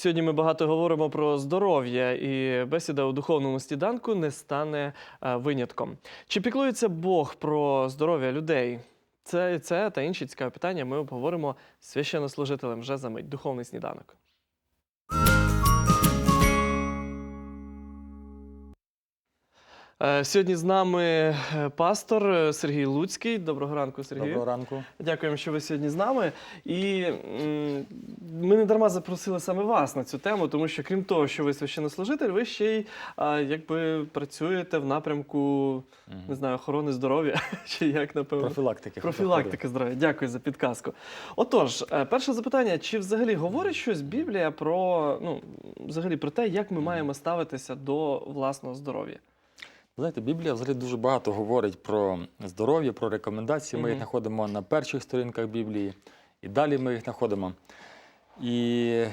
Сьогодні ми багато говоримо про здоров'я, і бесіда у духовному сніданку не стане е, винятком. Чи піклується Бог про здоров'я людей? Це, це та інші цікаві питання ми обговоримо з священнослужителем вже за мить. Духовний сніданок. Сьогодні з нами е, пастор е, Сергій Луцький. Доброго ранку, Сергій. Доброго ранку. Дякуємо, що ви сьогодні з нами. І ми не дарма запросили саме вас на цю тему, тому що крім того, що ви священнослужитель, ви ще й якби працюєте в напрямку не знаю, охорони здоров'я чи як напевно. Профілактики. Профілактики здоров'я. Дякую за підказку. Отож, е, перше запитання: чи взагалі говорить щось Біблія про ну взагалі про те, як ми маємо ставитися до власного здоров'я? Знаєте, Біблія взагалі дуже багато говорить про здоров'я, про рекомендації. Ми їх знаходимо на перших сторінках Біблії, і далі ми їх знаходимо. І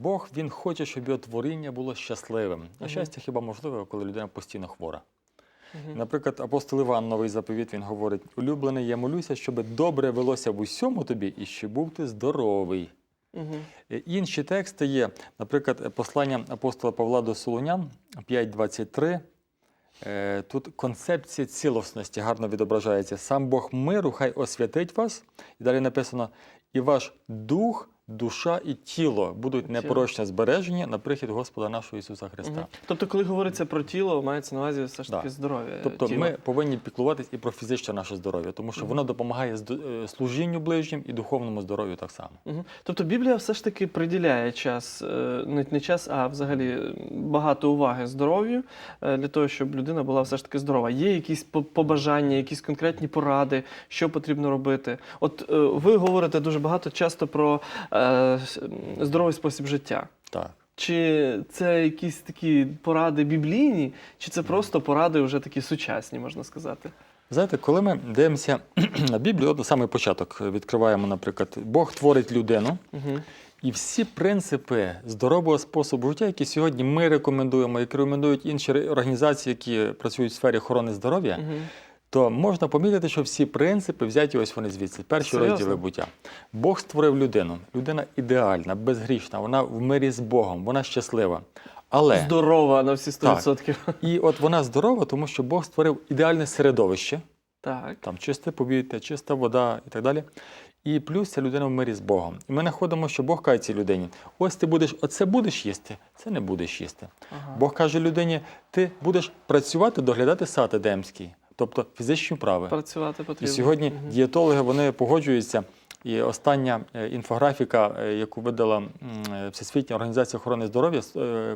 Бог він хоче, щоб його творіння було щасливим. А щастя хіба можливо, коли людина постійно хвора. Наприклад, апостол Іван, новий заповіт, він говорить: улюблений, я молюся, щоб добре велося в усьому тобі і щоб був ти здоровий. Е, Інші тексти є, наприклад, е, послання апостола Павла до Солонян 5.23. Е, Тут концепція цілісності гарно відображається. Сам Бог миру хай освятить вас. І далі написано: і ваш дух, душа і тіло будуть Тіло. непорочно збережені на прихід Господа нашого Ісуса Христа. Мгм. Тобто, коли говориться про тіло, мається на увазі все ж таки Да. здоров'я. Тобто тіла. ми повинні піклуватись і про фізичне наше здоров'я, тому що воно допомагає е, служінню ближнім і духовному здоров'ю так само. Мгм. Тобто Біблія все ж таки приділяє час, е, не, час, а взагалі багато уваги здоров'ю е, для того, щоб людина була все ж таки здорова. Є якісь по- побажання, якісь конкретні поради, що потрібно робити. От ви говорите дуже багато часто про е, здоровий спосіб життя. Так. Чи це якісь такі поради біблійні, чи це просто поради вже такі сучасні, можна сказати? Знаєте, коли ми дивимося на Біблію, от самий початок відкриваємо, наприклад, Бог творить людину, Угу. і всі принципи здорового способу життя, які сьогодні ми рекомендуємо, які рекомендують інші організації, які працюють в сфері охорони здоров'я, Угу. То можна помітити, що всі принципи взяті ось вони звідси. Перші Серйозно? розділи буття. Бог створив людину. Людина ідеальна, безгрішна, вона в мирі з Богом, вона щаслива. Але Здорова на всі 100%. і от вона здорова, тому що Бог створив ідеальне середовище. Так. там чисте повітря, чиста вода і так далі. І плюс ця людина в мирі з Богом. І ми знаходимо, що Бог каже цій людині: ось ти будеш, оце будеш їсти, це не будеш їсти. Ага. Бог каже людині: ти будеш працювати, доглядати сад Едемський, тобто фізичні вправи. Працювати І сьогодні угу. дієтологи вони погоджуються. І остання е, інфографіка, е, яку видала е, Всесвітня організація охорони здоров'я,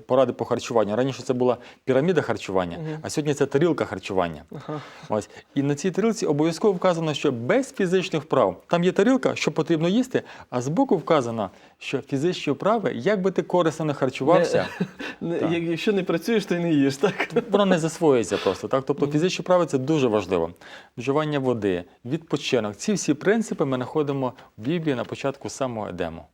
поради по харчуванню. Раніше це була піраміда харчування, Мгм. а сьогодні це тарілка харчування. Ага. Ось. І на цій тарілці обов'язково вказано, що без фізичних вправ. Там є тарілка, що потрібно їсти, а збоку вказано, що фізичні вправи, як би ти корисно не харчувався, Не-. Якщо не працюєш, то й не їш, так? воно не засвоюється просто. Так? Тобто фізичні вправи це дуже важливо. Вживання води, відпочинок. Ці всі принципи ми знаходимо в Біблії на початку самого Едему.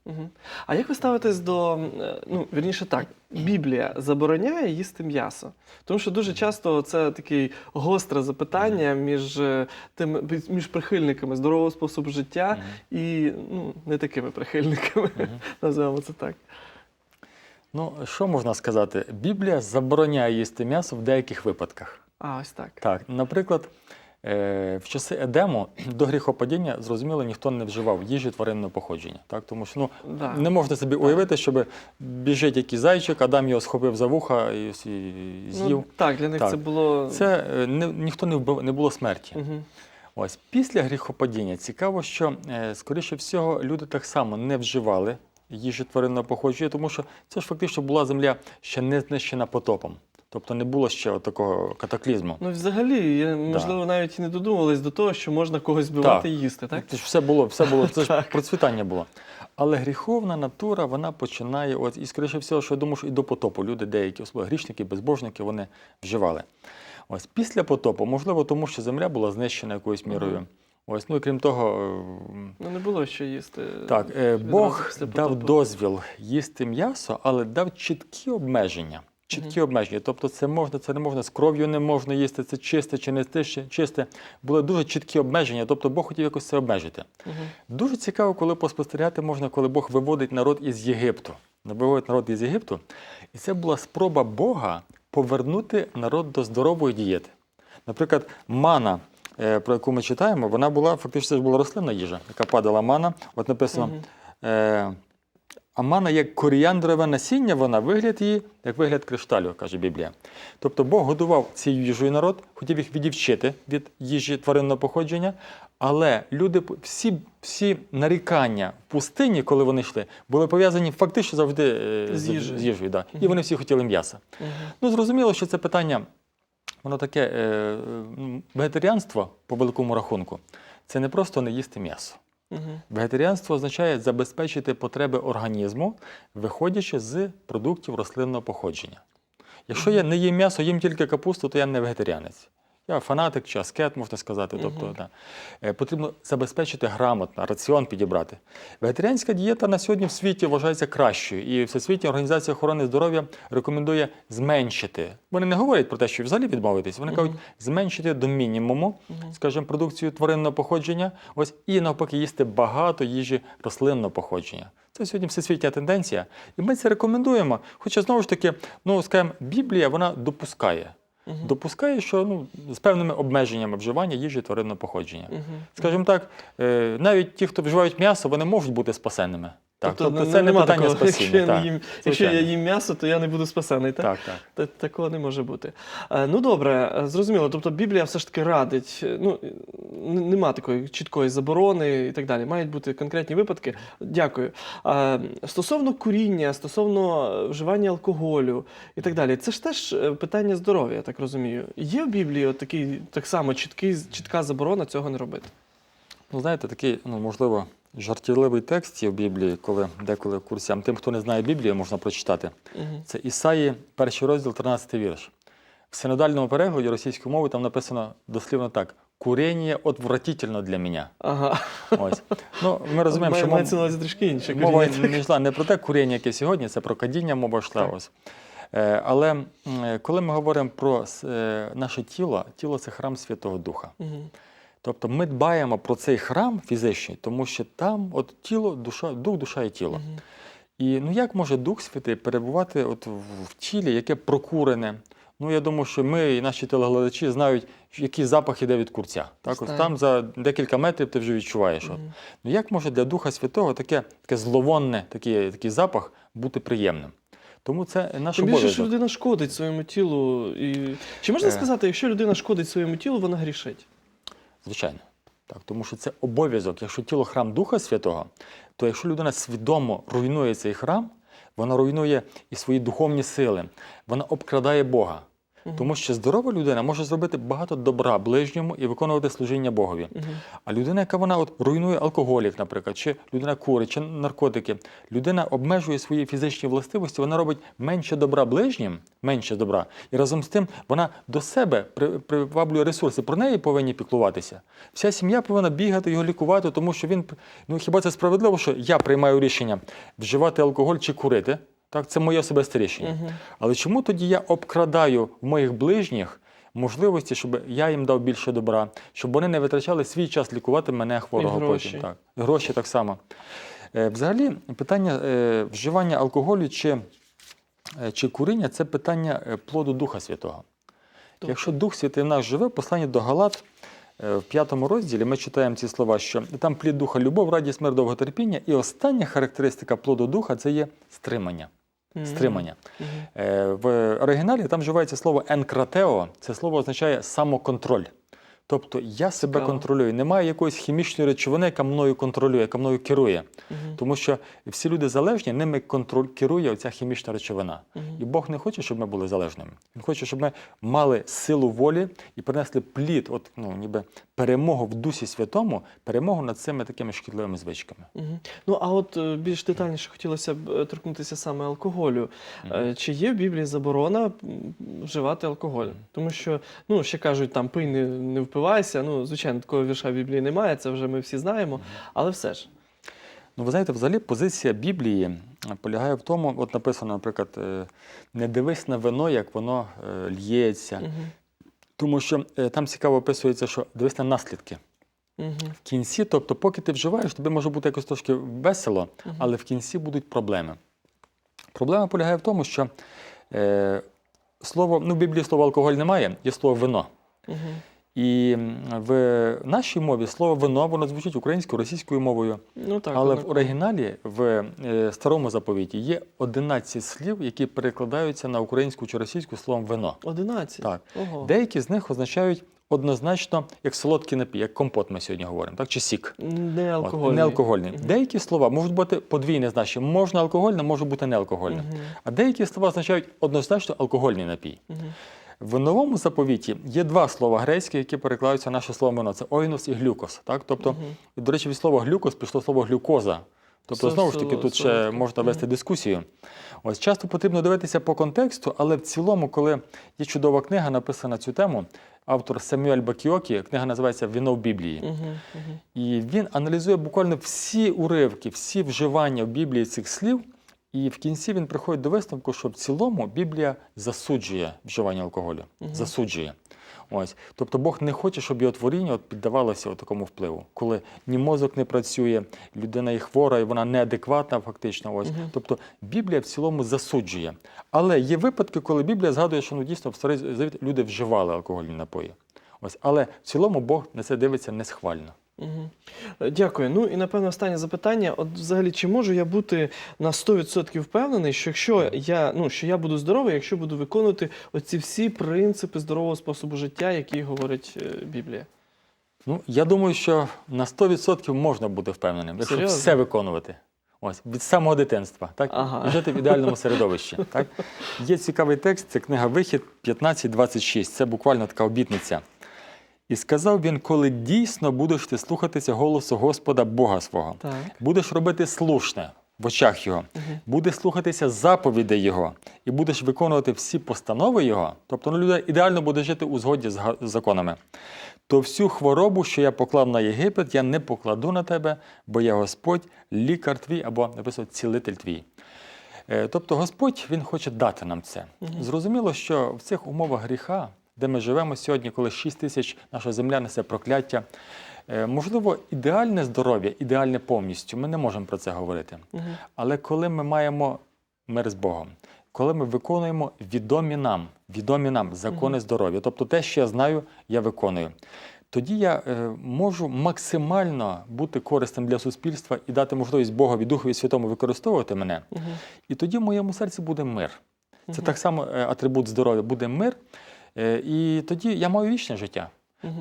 А як ви ставитесь до, е, ну, вірніше так, Біблія забороняє їсти м'ясо? Тому що дуже часто це таке гостре запитання між, е, тим, між прихильниками здорового способу життя і ну, не такими прихильниками, називаємо це так. Ну, що можна сказати? Біблія забороняє їсти м'ясо в деяких випадках. А, ось так. Так, наприклад, в часи Едему до гріхопадіння, зрозуміло, ніхто не вживав їжі тваринного походження. Так? Тому що ну, Да. не можна собі уявити, щоб біжить якийсь зайчик, Адам його схопив за вуха і, і з'їв. Ну, так, для них Так. це було. Це е, не, ніхто не вбив, не було смерті. Мгм. Ось після гріхопадіння цікаво, що е, скоріше всього люди так само не вживали їжі тваринного походження, тому що це ж фактично була земля ще не знищена потопом. Тобто не було ще такого катаклізму. Ну, взагалі, я, можливо, навіть і не додумувались до того, що можна когось вбивати Так. і їсти, так? Це ж все було, все було, це ж процвітання було. Але гріховна натура, вона починає, от, і скоріше всього, що я думаю, що і до потопу люди, деякі, особливо грішники, безбожники, вони вживали. Ось після потопу, можливо, тому що земля була знищена якоюсь мірою. Ось, ну і крім того, е, Ну, не було що їсти. так, е, Бог дав дозвіл їсти м'ясо, але дав чіткі обмеження. Чіткі обмеження. Тобто це можна, це не можна, з кров'ю не можна їсти, це чисте чи не чисте. чисте. Були дуже чіткі обмеження, тобто Бог хотів якось це обмежити. Дуже цікаво, коли поспостерігати можна, коли Бог виводить народ із Єгипту. Виводить народ із Єгипту. І це була спроба Бога повернути народ до здорової дієти. Наприклад, мана, е, про яку ми читаємо, вона була фактично це ж була рослинна їжа, яка падала мана. От написано. Е, а мана як коріандрове насіння, вона вигляд її, як вигляд кришталю, каже Біблія. Тобто Бог годував цією їжею народ, хотів їх відівчити від їжі тваринного походження, але люди всі, всі нарікання в пустині, коли вони йшли, були пов'язані фактично завжди е, З їжею. з їжею да. І вони всі хотіли м'яса. Мгм. Ну, зрозуміло, що це питання, воно таке е, вегетаріанство по великому рахунку. Це не просто не їсти м'ясо. Мгм. Вегетаріанство означає забезпечити потреби організму, виходячи з продуктів рослинного походження. Якщо я не їм м'ясо, їм тільки капусту, то я не вегетаріанець. Я фанатик чи аскет, можна сказати. Тобто, да. Е, потрібно забезпечити грамотно, раціон підібрати. Вегетаріанська дієта на сьогодні в світі вважається кращою, і Всесвітня організація охорони здоров'я рекомендує зменшити. Вони не говорять про те, що взагалі відмовитись. Вони кажуть, Мгм. зменшити до мінімуму, скажімо, продукцію тваринного походження, ось і навпаки їсти багато їжі рослинного походження. Це сьогодні всесвітня тенденція, і ми це рекомендуємо. Хоча знову ж таки, ну скажімо, Біблія вона допускає. Мгм. Допускає, що ну, з певними обмеженнями вживання їжі тваринного походження. Угу. Скажімо так, е, навіть ті, хто вживають м'ясо, вони можуть бути спасенними. Так, Тобто, тобто це не питання такого, якщо спасіння. я, Так, не їм, якщо я їм м'ясо, то я не буду спасений, так? так, так. Та- Такого не може бути. Е, Ну добре, е, зрозуміло. Тобто Біблія все ж таки радить. е, Ну нема такої чіткої заборони і так далі. Мають бути конкретні випадки. Дякую. Стосовно куріння, стосовно вживання алкоголю і так далі, це ж теж питання здоров'я, я так розумію. Є в Біблії от такий так само чіткий, чітка заборона цього не робити. Ну, знаєте, такий, ну, можливо, жартівливий текст є в Біблії, коли деколи курсям. Тим, хто не знає Біблію, можна прочитати. Угу. Це Ісаї, перший розділ, 13 вірш. В синодальному перекладі російської мови там написано дослівно так: курення отвратительно для мене. Ага. Ось. Ну, ми розуміємо, що трішки інше. мова не йшла не про те курення, яке сьогодні, це про кадіння мова йшла. Ось. Е, Але е, коли ми говоримо про е, наше тіло, тіло це храм Святого Духа. Мгм. Тобто ми дбаємо про цей храм фізичний, тому що там от тіло, душа, дух, душа і тіло. Мгм. І ну як може Дух Святий перебувати от в, тілі, яке прокурене? Ну я думаю, що ми і наші телеглядачі знають, який запах іде від курця. Так, от там за декілька метрів ти вже відчуваєш. От. Ну як може для Духа Святого таке, таке зловонне, такий, такий запах бути приємним? Тому це наш Тим більше, що людина шкодить своєму тілу. І... Чи можна Е. сказати, якщо людина шкодить своєму тілу, вона грішить? Звичайно. Так, тому що це обов'язок. Якщо тіло храм Духа Святого, то якщо людина свідомо руйнує цей храм, вона руйнує і свої духовні сили, вона обкрадає Бога. Тому що здорова людина може зробити багато добра ближньому і виконувати служіння Богові. А людина, яка вона от руйнує алкоголік, наприклад, чи людина курить, чи наркотики, людина обмежує свої фізичні властивості, вона робить менше добра ближнім, менше добра, і разом з тим вона до себе при- приваблює ресурси. Про неї повинні піклуватися. Вся сім'я повинна бігати його лікувати, тому що він ну хіба це справедливо, що я приймаю рішення вживати алкоголь чи курити? Так, це моє особисте рішення. Мгм. Але чому тоді я обкрадаю в моїх ближніх можливості, щоб я їм дав більше добра, щоб вони не витрачали свій час лікувати мене хворого І гроші. потім. Так. Гроші так само. Е, Взагалі, питання е, вживання алкоголю чи, е, чи куріння це питання е, плоду Духа Святого. Тобто? Якщо Дух Святий в нас живе, в посланні до Галат в п'ятому розділі ми читаємо ці слова, що там плід духа любов, радість, мир, довготерпіння, і остання характеристика плоду духа це є стримання. Стримання. Е, В оригіналі там вживається слово енкратео. Це слово означає самоконтроль. Тобто я себе контролюю. Немає якоїсь хімічної речовини, яка мною контролює, яка мною керує. Тому що всі люди залежні, ними контроль керує оця хімічна речовина. І Бог не хоче, щоб ми були залежними. Він хоче, щоб ми мали силу волі і принесли плід, от ну ніби перемогу в Дусі Святому, перемогу над цими такими шкідливими звичками. Ну а от е, більш детальніше хотілося б е, торкнутися саме алкоголю. Е, Чи є в Біблії заборона вживати алкоголь? Тому що ну ще кажуть, там пий не, не впивайся. Ну звичайно, такого вірша в Біблії немає. Це вже ми всі знаємо. Але все ж. Ну, ви знаєте, взагалі позиція Біблії е, полягає в тому, от написано, наприклад, е, не дивись на вино, як воно е, л'ється. Мгм. Тому що там цікаво описується, що дивись на наслідки. Мгм. В кінці, тобто, поки ти вживаєш, тобі може бути якось трошки весело, але в кінці будуть проблеми. Проблема полягає в тому, що е, слово, ну, в Біблії слова алкоголь немає, є слово вино. Мгм. І в нашій мові слово вино воно звучить українською, російською мовою. Ну так. Але в оригіналі в е, старому заповіті є 11 слів, які перекладаються на українську чи російську словом вино. 11. Так. Ого. Деякі з них означають однозначно як солодкий напій, як компот ми сьогодні говоримо, так? чи сік. Не От, алкогольний. неалкогольний. Мгм. Деякі слова можуть бути подвійне значення. Можна алкогольне, може бути неалкогольне. Мгм. А деякі слова означають однозначно алкогольний напій. Мгм. В новому заповіті є два слова грецькі, які перекладаються на наше слово вино. Це ойнос і глюкос. Так? Тобто, і, до речі, від слова глюкос пішло слово глюкоза. Тобто, знову ж таки, тут ще можна вести дискусію. Ось часто потрібно дивитися по контексту, але в цілому, коли є чудова книга, написана на цю тему, автор Самюель Бакіокі, книга називається Віно в Біблії. Мгм. І він аналізує буквально всі уривки, всі вживання в Біблії цих слів. І в кінці він приходить до висновку, що в цілому Біблія засуджує вживання алкоголю. Засуджує. Ось. Тобто Бог не хоче, щоб його творіння от піддавалося от такому впливу, коли ні мозок не працює, людина є хвора, і вона неадекватна фактично. Ось. Тобто Біблія в цілому засуджує. Але є випадки, коли Біблія згадує, що ну, дійсно в старий завіт люди вживали алкогольні напої. Ось. Але в цілому Бог на це дивиться несхвально. Е, Дякую. Ну і напевно останнє запитання. От взагалі, чи можу я бути на 100% впевнений, що якщо я, ну, що я буду здоровий, якщо буду виконувати оці всі принципи здорового способу життя, які говорить е, Біблія? Ну, я думаю, що на 100% можна бути впевненим, якщо Серйозно? все виконувати. Ось, від самого дитинства, так? Ага. Жити в ідеальному середовищі. Так? Є цікавий текст, це книга Вихід 15.26. Це буквально така обітниця. І сказав він, коли дійсно будеш ти слухатися голосу Господа Бога свого, Так. будеш робити слушне в очах Його, будеш слухатися заповідей Його, і будеш виконувати всі постанови Його, тобто ну, людина ідеально буде жити у згоді з законами, то всю хворобу, що я поклав на Єгипет, я не покладу на тебе, бо я Господь, лікар твій або написано цілитель твій. Е, Тобто Господь Він хоче дати нам це. Зрозуміло, що в цих умовах гріха, де ми живемо сьогодні, коли 6 тисяч наша земля несе прокляття, е, можливо, ідеальне здоров'я, ідеальне повністю, ми не можемо про це говорити. Але коли ми маємо мир з Богом, коли ми виконуємо відомі нам, відомі нам закони здоров'я, тобто те, що я знаю, я виконую. Тоді я е, можу максимально бути корисним для суспільства і дати можливість Богові, Духові Святому використовувати мене. І тоді в моєму серці буде мир. Це так само е, атрибут здоров'я, буде мир. Е, І тоді я маю вічне життя.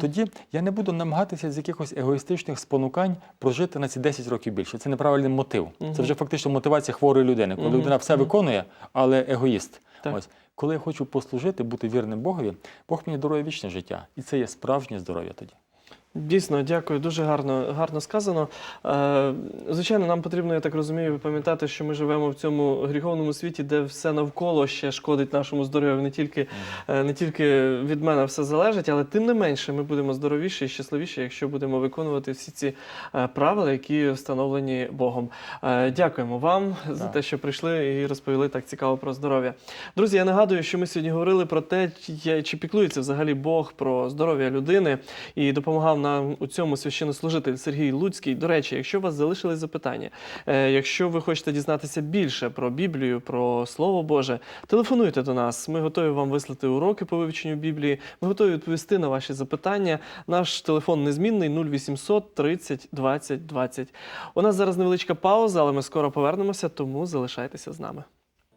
Тоді я не буду намагатися з якихось егоїстичних спонукань прожити на ці 10 років більше. Це неправильний мотив. Це вже фактично мотивація хворої людини, коли людина все виконує, але егоїст. Так. Ось коли я хочу послужити, бути вірним Богові, Бог мені дарує вічне життя, і це є справжнє здоров'я тоді. Дійсно, дякую, дуже гарно, гарно сказано. Е, звичайно, нам потрібно, я так розумію, пам'ятати, що ми живемо в цьому гріховному світі, де все навколо ще шкодить нашому здоров'ю. Не тільки, е, не тільки від мене все залежить, але тим не менше ми будемо здоровіші і щасливіші, якщо будемо виконувати всі ці е, правила, які встановлені Богом. Е, дякуємо вам за те, що прийшли і розповіли так цікаво про здоров'я. Друзі, я нагадую, що ми сьогодні говорили про те, чи- чи піклується взагалі Бог про здоров'я людини і допомагав нам у цьому священнослужитель Сергій Луцький. До речі, якщо у вас залишились запитання, е, якщо ви хочете дізнатися більше про Біблію, про Слово Боже, телефонуйте до нас. Ми готові вам вислати уроки по вивченню Біблії. Ми готові відповісти на ваші запитання. Наш телефон незмінний 0800 30 20 20. У нас зараз невеличка пауза, але ми скоро повернемося, тому залишайтеся з нами.